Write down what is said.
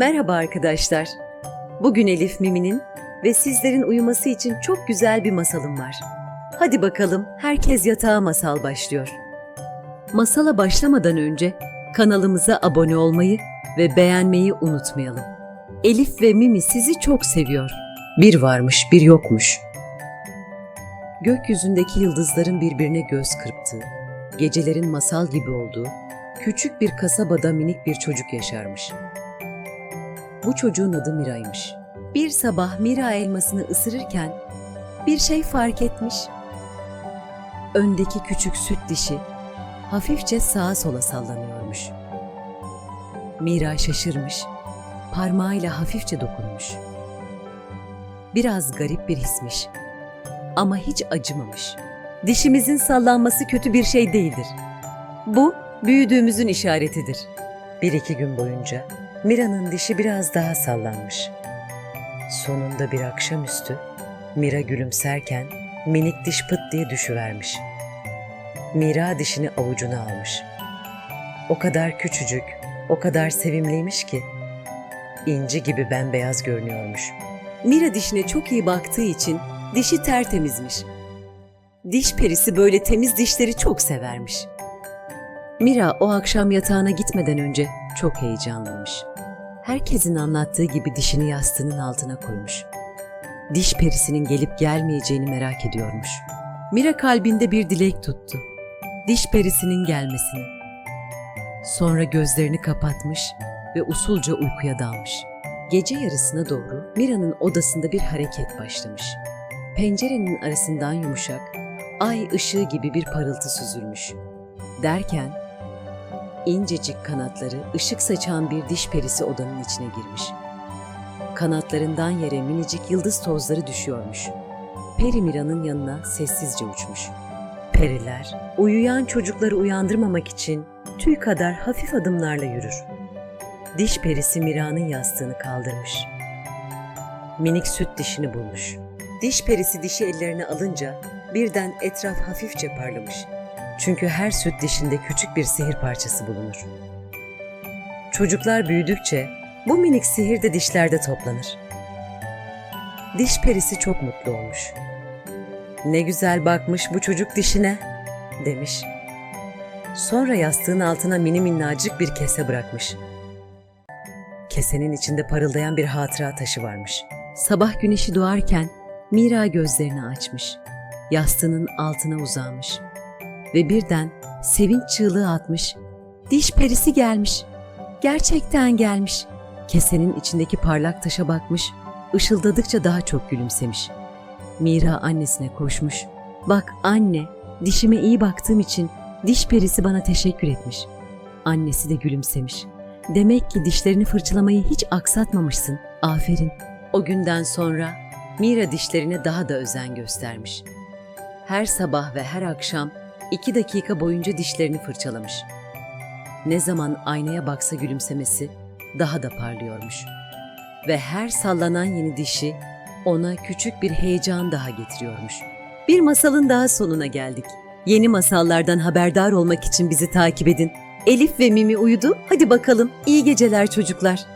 Merhaba arkadaşlar. Bugün Elif Mimi'nin ve sizlerin uyuması için çok güzel bir masalım var. Hadi bakalım herkes yatağa masal başlıyor. Masala başlamadan önce kanalımıza abone olmayı ve beğenmeyi unutmayalım. Elif ve Mimi sizi çok seviyor. Bir varmış bir yokmuş. Gökyüzündeki yıldızların birbirine göz kırptığı, gecelerin masal gibi olduğu, küçük bir kasabada minik bir çocuk yaşarmış. Bu çocuğun adı Mira'ymış. Bir sabah Mira elmasını ısırırken bir şey fark etmiş. Öndeki küçük süt dişi hafifçe sağa sola sallanıyormuş. Mira şaşırmış, parmağıyla hafifçe dokunmuş. Biraz garip bir hismiş ama hiç acımamış. Dişimizin sallanması kötü bir şey değildir. Bu büyüdüğümüzün işaretidir. Bir iki gün boyunca Mira'nın dişi biraz daha sallanmış. Sonunda bir akşamüstü Mira gülümserken minik diş pıt diye düşüvermiş. Mira dişini avucuna almış. O kadar küçücük, o kadar sevimliymiş ki inci gibi bembeyaz görünüyormuş. Mira dişine çok iyi baktığı için dişi tertemizmiş. Diş perisi böyle temiz dişleri çok severmiş. Mira o akşam yatağına gitmeden önce çok heyecanlanmış. Herkesin anlattığı gibi dişini yastığının altına koymuş. Diş perisinin gelip gelmeyeceğini merak ediyormuş. Mira kalbinde bir dilek tuttu. Diş perisinin gelmesini. Sonra gözlerini kapatmış ve usulca uykuya dalmış. Gece yarısına doğru Mira'nın odasında bir hareket başlamış. Pencerenin arasından yumuşak, ay ışığı gibi bir parıltı süzülmüş. Derken incecik kanatları ışık saçan bir diş perisi odanın içine girmiş. Kanatlarından yere minicik yıldız tozları düşüyormuş. Peri Mira'nın yanına sessizce uçmuş. Periler, uyuyan çocukları uyandırmamak için tüy kadar hafif adımlarla yürür. Diş perisi Mira'nın yastığını kaldırmış. Minik süt dişini bulmuş. Diş perisi dişi ellerine alınca birden etraf hafifçe parlamış. Çünkü her süt dişinde küçük bir sihir parçası bulunur. Çocuklar büyüdükçe bu minik sihir de dişlerde toplanır. Diş perisi çok mutlu olmuş. Ne güzel bakmış bu çocuk dişine, demiş. Sonra yastığın altına mini minnacık bir kese bırakmış. Kesenin içinde parıldayan bir hatıra taşı varmış. Sabah güneşi doğarken Mira gözlerini açmış. Yastığının altına uzanmış ve birden sevinç çığlığı atmış. Diş perisi gelmiş. Gerçekten gelmiş. Kesenin içindeki parlak taşa bakmış, ışıldadıkça daha çok gülümsemiş. Mira annesine koşmuş. Bak anne, dişime iyi baktığım için diş perisi bana teşekkür etmiş. Annesi de gülümsemiş. Demek ki dişlerini fırçalamayı hiç aksatmamışsın. Aferin. O günden sonra Mira dişlerine daha da özen göstermiş. Her sabah ve her akşam iki dakika boyunca dişlerini fırçalamış. Ne zaman aynaya baksa gülümsemesi daha da parlıyormuş. Ve her sallanan yeni dişi ona küçük bir heyecan daha getiriyormuş. Bir masalın daha sonuna geldik. Yeni masallardan haberdar olmak için bizi takip edin. Elif ve Mimi uyudu. Hadi bakalım. İyi geceler çocuklar.